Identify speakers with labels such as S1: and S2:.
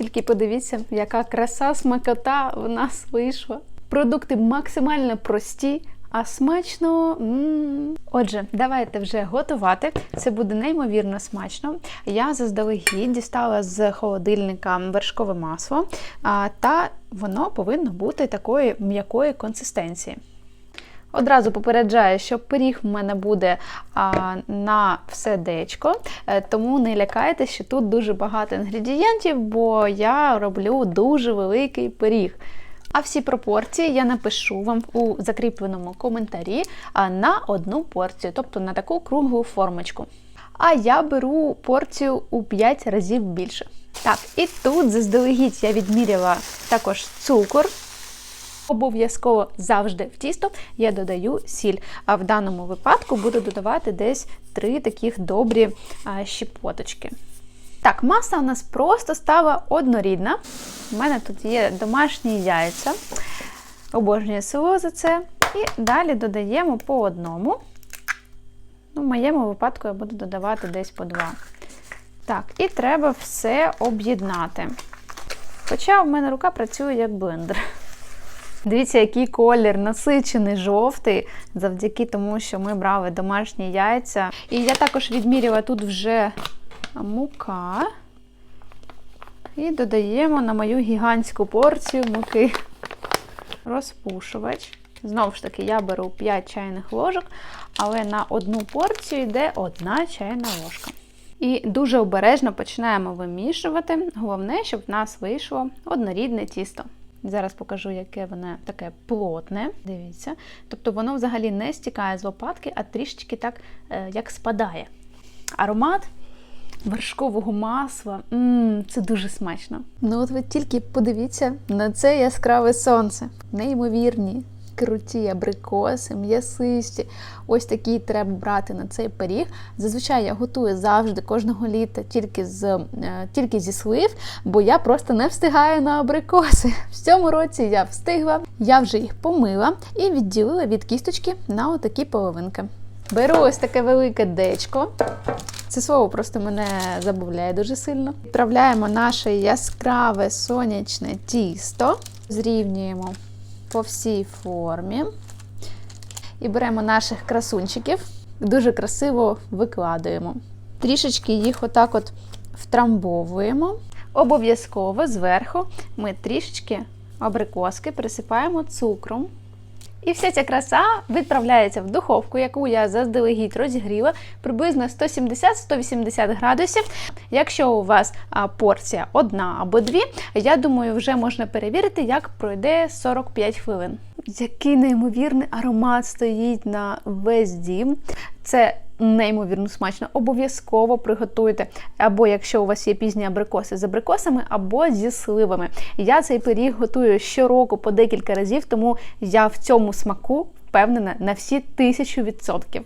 S1: Тільки подивіться, яка краса, смакота в нас вийшла. Продукти максимально прості, а смачно. м Отже, давайте вже готувати. Це буде неймовірно смачно. Я заздалегідь дістала з холодильника вершкове масло, та воно повинно бути такої м'якої консистенції. Одразу попереджаю, що пиріг в мене буде а, на все дечко, е, тому не лякайтеся, що тут дуже багато інгредієнтів, бо я роблю дуже великий пиріг. А всі пропорції я напишу вам у закріпленому коментарі на одну порцію, тобто на таку круглу формочку. А я беру порцію у 5 разів більше. Так, і тут заздалегідь я відміряла також цукор. Обов'язково завжди в тісто я додаю сіль. А в даному випадку буду додавати десь три таких добрі щепоточки. Так, маса у нас просто стала однорідна. У мене тут є домашні яйця. Обожнюю село за це. І далі додаємо по одному. Ну, в моєму випадку я буду додавати десь по два. Так, і треба все об'єднати. Хоча в мене рука працює як блендер. Дивіться, який колір насичений жовтий, завдяки тому, що ми брали домашні яйця. І я також відміряла тут вже мука. І додаємо на мою гігантську порцію муки розпушувач. Знову ж таки, я беру 5 чайних ложок, але на одну порцію йде одна чайна ложка. І дуже обережно починаємо вимішувати. Головне, щоб в нас вийшло однорідне тісто. Зараз покажу, яке воно таке плотне. Дивіться. Тобто воно взагалі не стікає з лопатки, а трішечки так е, як спадає. Аромат вершкового масла. Мм, це дуже смачно. Ну от ви тільки подивіться на це яскраве сонце. Неймовірні, круті абрикоси, м'ясисті. Ось такі треба брати на цей пиріг. Зазвичай я готую завжди кожного літа тільки з е, тільки зі слив, бо я просто не встигаю на абрикоси. В цьому році я встигла, я вже їх помила і відділила від кісточки на отакі половинки. Беру ось таке велике дечко. Це слово просто мене забавляє дуже сильно. Відправляємо наше яскраве сонячне тісто, зрівнюємо по всій формі. І беремо наших красунчиків, дуже красиво викладуємо. Трішечки їх отак от втрамбовуємо. Обов'язково зверху ми трішечки абрикоски присипаємо цукром. І вся ця краса відправляється в духовку, яку я заздалегідь розігріла приблизно 170-180 градусів. Якщо у вас порція одна або дві, я думаю, вже можна перевірити, як пройде 45 хвилин. Який неймовірний аромат стоїть на весь дім. Це неймовірно смачно. Обов'язково приготуйте. Або якщо у вас є пізні абрикоси з абрикосами, або зі сливами. Я цей пиріг готую щороку по декілька разів, тому я в цьому смаку впевнена на всі тисячу відсотків.